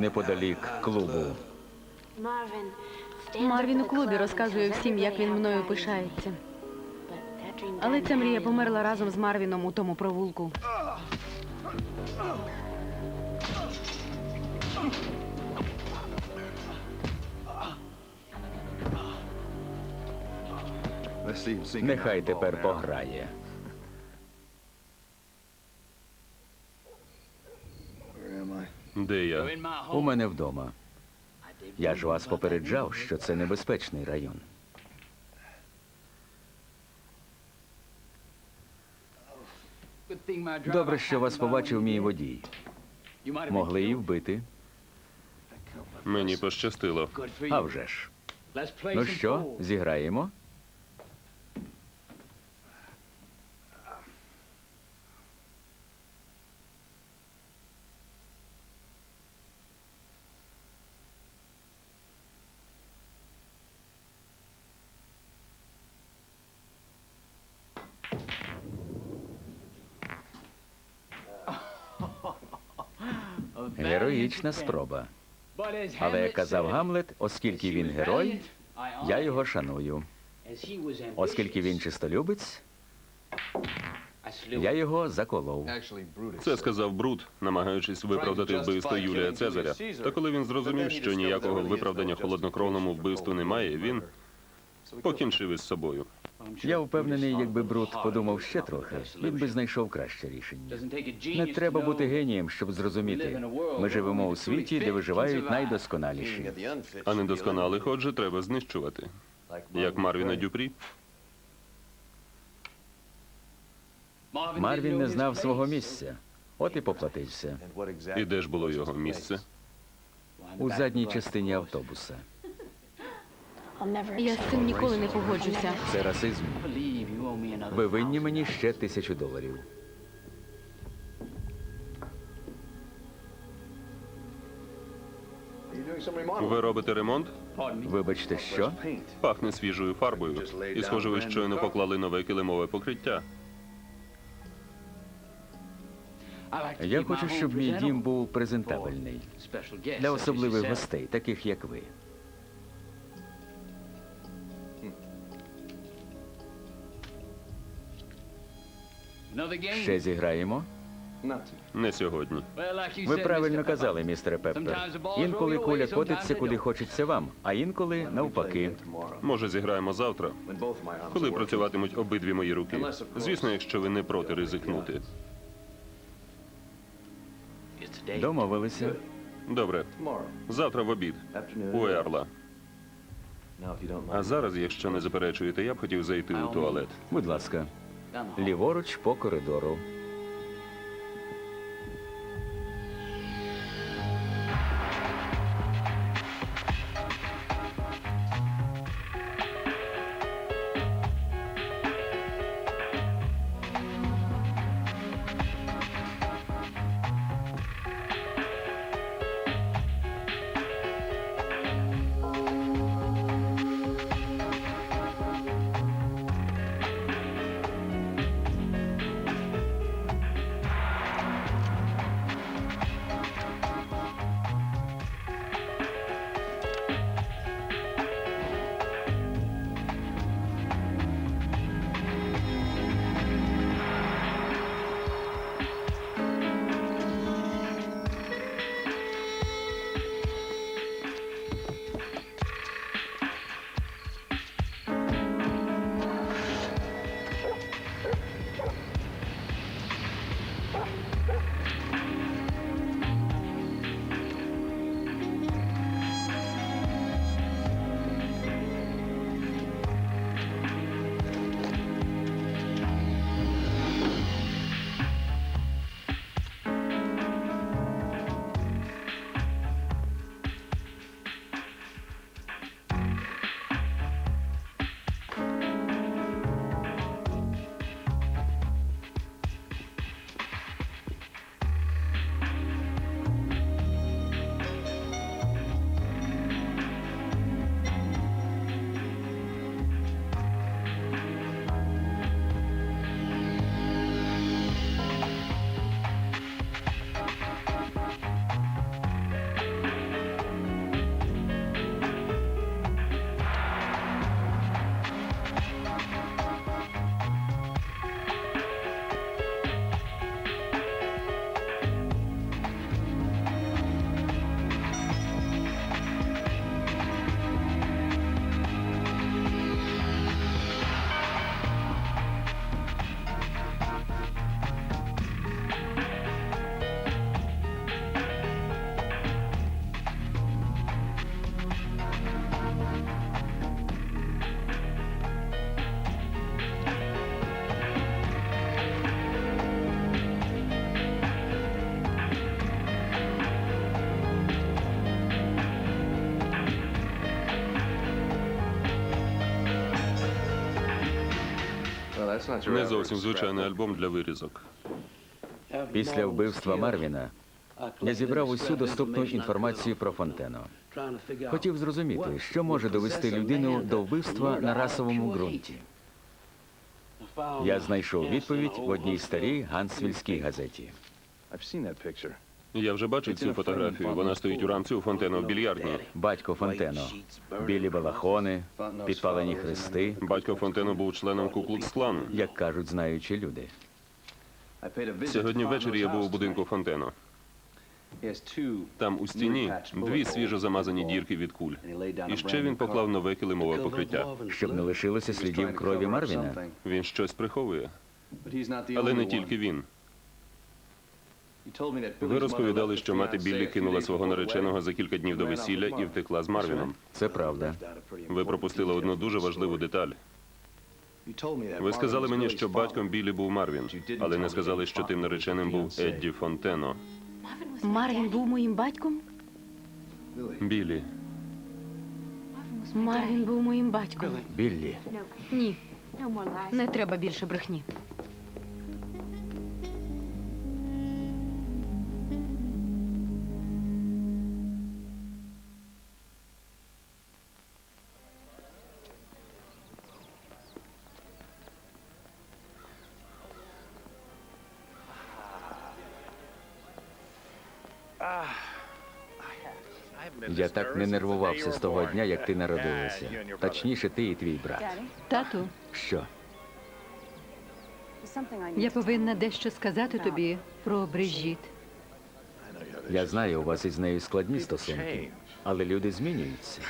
неподалік клубу. Марвін у клубі розказує всім, як він мною пишається. Але ця мрія померла разом з Марвіном у тому провулку. Нехай тепер пограє. Де я? У мене вдома. Я ж вас попереджав, що це небезпечний район. Добре, що вас побачив мій водій. Могли і вбити. Мені пощастило. А вже ж. Ну що, зіграємо? Героїчна спроба. Але як казав Гамлет, оскільки він герой, я його шаную. Оскільки він чистолюбець, я його заколов. Це сказав Брут, намагаючись виправдати вбивство Юлія Цезаря. Та коли він зрозумів, що ніякого виправдання холоднокровному вбивству немає, він покінчив із собою. Я впевнений, якби Брут подумав ще трохи, він би знайшов краще рішення. Не треба бути генієм, щоб зрозуміти. Ми живемо у світі, де виживають найдосконаліші. А недосконалих, отже, треба знищувати. Як Марвіна Дюпрі. Марвін не знав свого місця, от і поплатився І де ж було його місце? у задній частині автобуса. Я з цим ніколи не погоджуся. Це расизм. Ви винні мені ще тисячу доларів. Ви робите ремонт? Вибачте, що? Пахне свіжою фарбою. І схоже, ви щойно поклали нове килимове покриття. Я хочу, щоб мій дім був презентабельний для особливих гостей, таких як ви. Ще зіграємо? Не сьогодні. Ви правильно казали, містере Пеппер. Інколи куля котиться, куди хочеться вам, а інколи навпаки. Може, зіграємо завтра, коли працюватимуть обидві мої руки. Звісно, якщо ви не проти ризикнути. Домовилися. Добре, завтра в обід у Ерла. А зараз, якщо не заперечуєте, я б хотів зайти у туалет. Будь ласка, ліворуч по коридору. Не зовсім звичайний альбом для вирізок. Після вбивства Марвіна я зібрав усю доступну інформацію про Фонтено. Хотів зрозуміти, що може довести людину до вбивства на расовому ґрунті. Я знайшов відповідь в одній старій гансвільській газеті. Я вже бачив цю фотографію. Вона стоїть у рамці у фонтена в більярдній. Батько Фонтено, білі балахони, підпалені хрести, Батько Фонтено був членом Куклукс-клану. як кажуть знаючі люди. Сьогодні ввечері я був у будинку Фонтено. Там у стіні дві свіжо замазані дірки від куль. І ще він поклав нове килимове покриття. Щоб не лишилося слідів крові Марвіна. Він щось приховує, але не тільки він. Ви розповідали, що мати Біллі кинула свого нареченого за кілька днів до весілля і втекла з Марвіном. Це правда. Ви пропустили одну дуже важливу деталь. Ви сказали мені, що батьком Біллі був Марвін, але не сказали, що тим нареченим був Едді Фонтено. Марвін був моїм батьком? Біллі, Марвін був моїм батьком. Біллі. Ні, не треба більше брехні. Я так не нервувався з того дня, як ти народилася. Точніше, ти і твій брат. Тату, Що? я повинна дещо сказати тобі про Брижіт. Я знаю, у вас із нею складні стосунки, але люди змінюються.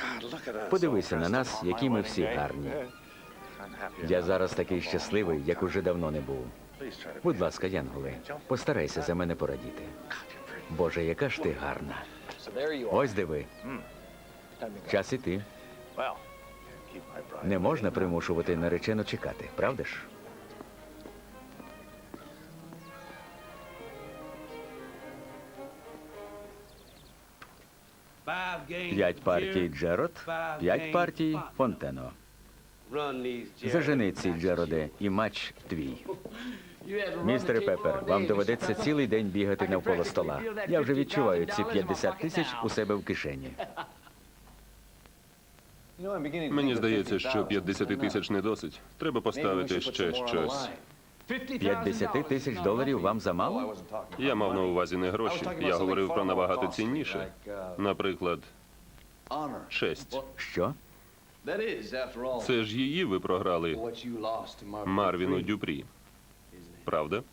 Подивися на нас, які ми всі гарні. Я зараз такий щасливий, як уже давно не був. Будь ласка, Янголе, постарайся за мене порадіти. Боже, яка ж ти гарна. Ось диви. Час іти. Не можна примушувати наречену чекати, правда ж? П'ять партій Джерод, п'ять партій Фонтено. Зажени ці Джероде, і матч твій. Містере Пепер, вам доведеться цілий день бігати навколо стола. Я вже відчуваю ці 50 тисяч у себе в кишені. мені здається, що 50 тисяч не досить. Треба поставити ще щось. 50 тисяч доларів вам замало? Я мав на увазі не гроші. Я говорив про набагато цінніше. Наприклад, честь. Що? Це ж її ви програли Марвіну Дюпрі. Правда?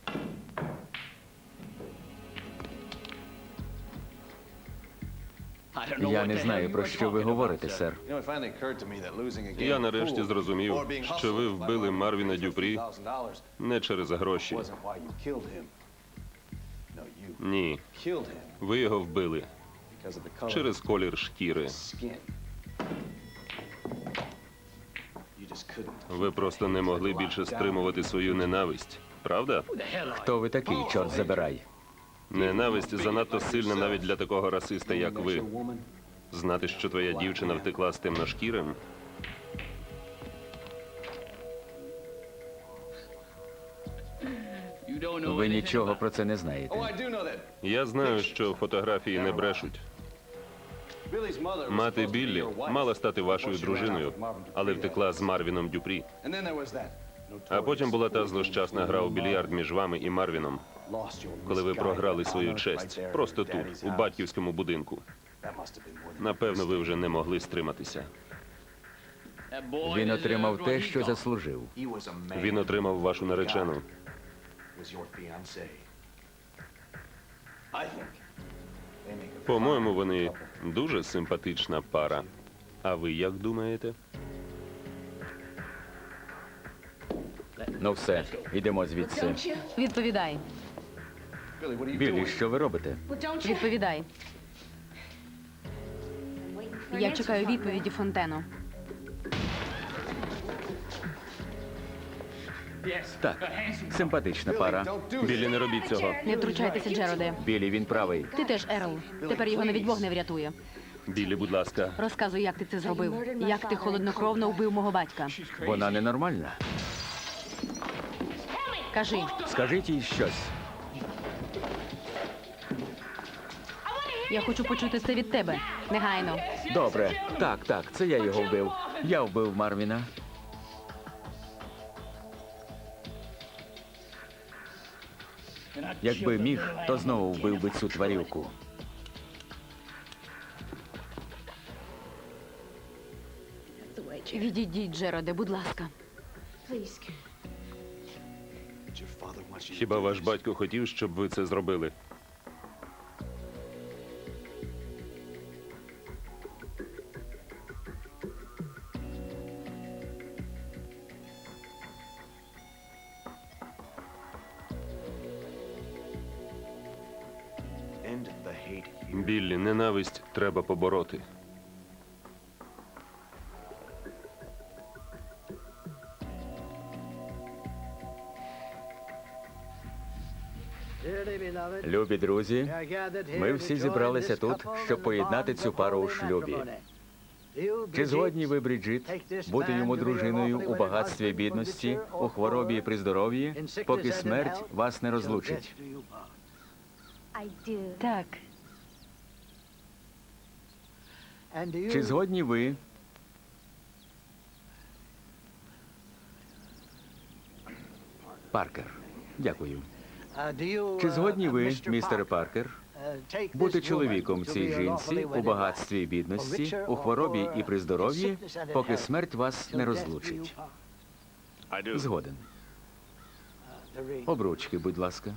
Я не знаю, про що ви говорите, сер. Я нарешті зрозумів, що ви вбили Марвіна Дюпрі не через гроші. Ні, ви його вбили через колір шкіри. Ви просто не могли більше стримувати свою ненависть. Правда? Хто ви такий, чорт забирай? Ненависть занадто сильна навіть для такого расиста, як ви. Знати, що твоя дівчина втекла з темношкірим. Ви нічого про це не знаєте. Я знаю, що фотографії не брешуть. Мати Біллі мала стати вашою дружиною, але втекла з Марвіном Дюпрі. А потім була та злощасна гра у більярд між вами і Марвіном, коли ви програли свою честь просто тут, у батьківському будинку. Напевно, ви вже не могли стриматися. Він отримав те, що заслужив. Він отримав вашу наречену. По-моєму, вони дуже симпатична пара. А ви як думаєте? Ну все, йдемо звідси. Відповідай. Біллі, що ви робите? Відповідай. Я чекаю відповіді Фонтено. Так, симпатична пара. Білі, не робіть цього. Не втручайтеся, Джероде. Білі, він правий. Ти теж, Ерл. Тепер його навіть Бог не врятує. Білі, будь ласка. Розказуй, як ти це зробив. Як ти холоднокровно вбив мого батька. Вона ненормальна. Скажи. Скажіть їй щось. Я хочу почути це від тебе. Негайно. Добре. Так, так, це я його вбив. Я вбив Марвіна. Якби міг, то знову вбив би цю тварюку. Відійдіть, Джероде, будь ласка. Хіба ваш батько хотів, щоб ви це зробили? Біллі, ненависть треба побороти. Любі друзі, ми всі зібралися тут, щоб поєднати цю пару у шлюбі. Чи згодні ви, Бріджит, бути йому дружиною у багатстві і бідності, у хворобі і при здоров'ї, поки смерть вас не розлучить? Так, Чи згодні ви? Паркер. Дякую. Чи згодні ви, містере Паркер, бути чоловіком цій жінці у багатстві і бідності, у хворобі і при здоров'ї, поки смерть вас не розлучить? Згоден. Обручки, будь ласка.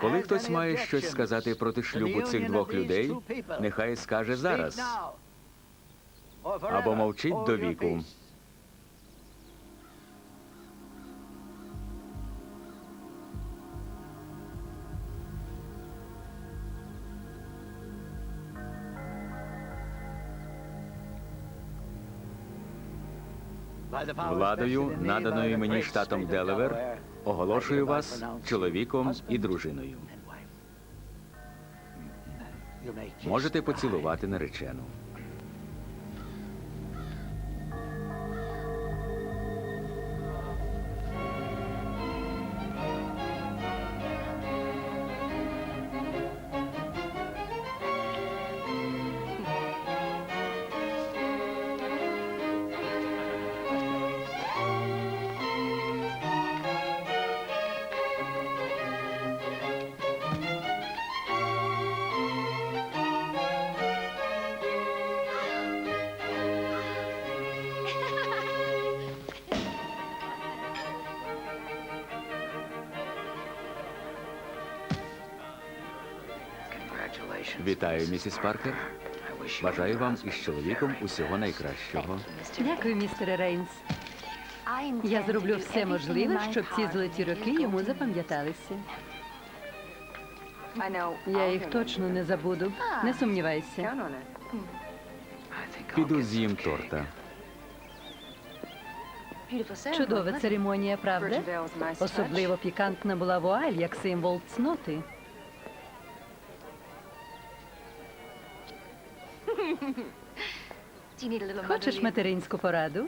Коли хтось має щось сказати проти шлюбу цих двох людей, нехай скаже зараз. або мовчить до віку. Владою, наданою мені штатом Делавер, оголошую вас чоловіком і дружиною. Можете поцілувати наречену. Вітаю, місіс Паркер. Бажаю вам із чоловіком усього найкращого. дякую, містере Рейнс. Я зроблю все можливе, щоб ці золоті роки йому запам'яталися. Я їх точно не забуду. Не сумнівайся. Піду з'їм торта. Чудова церемонія, правда? Особливо пікантна була вуаль як символ цноти. Хочеш материнську пораду?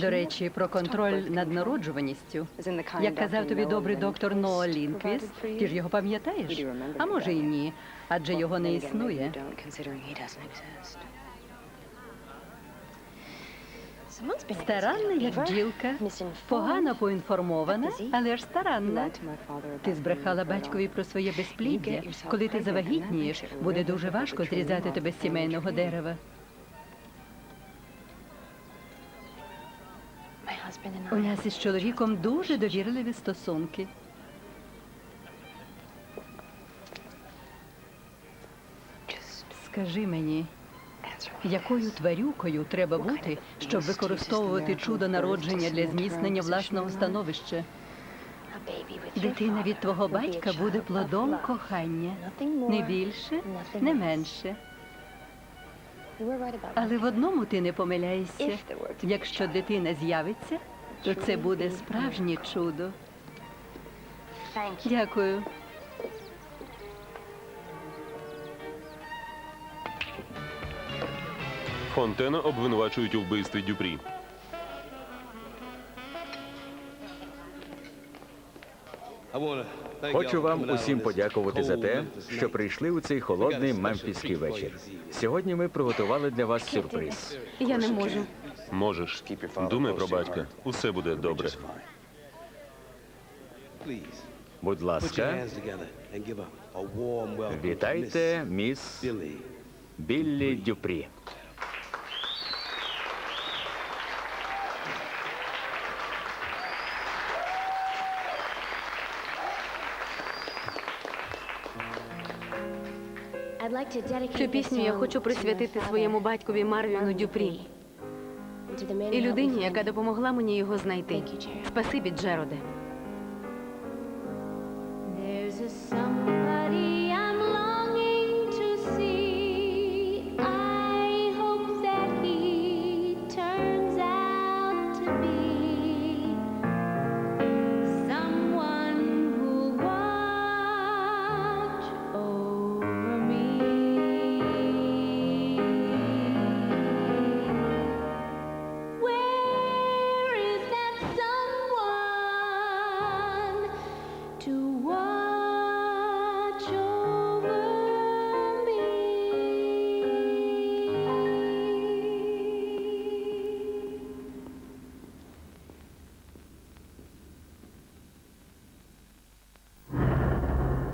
До речі, про контроль над народжуваністю. Як казав тобі добрий доктор Ноа Лінквіст, ти ж його пам'ятаєш? А може і ні, адже його не існує. Старанна, як бджілка, погано поінформована, але ж старанна. Ти збрехала батькові про своє безпліддя. Коли ти завагітнієш, буде дуже важко зрізати тебе з сімейного дерева. У нас із чоловіком дуже довірливі стосунки. Скажи мені, якою тварюкою треба бути, щоб використовувати чудо народження для зміцнення власного становища? Дитина від твого батька буде плодом кохання, не більше, не менше. Але в одному ти не помиляєшся. Якщо дитина з'явиться, то це буде справжнє чудо. Дякую. Фонтена обвинувачують у вбивстві Дюпрі. Хочу вам усім подякувати за те, що прийшли у цей холодний мемфіський вечір. Сьогодні ми приготували для вас сюрприз. Я не можу. Можеш. Думай про батька. Усе буде добре. Будь ласка, вітайте міс Біллі Дюпрі. Цю пісню я хочу присвятити своєму батькові Марвіну Дюпрі і людині, яка допомогла мені його знайти. Спасибі, Джероде.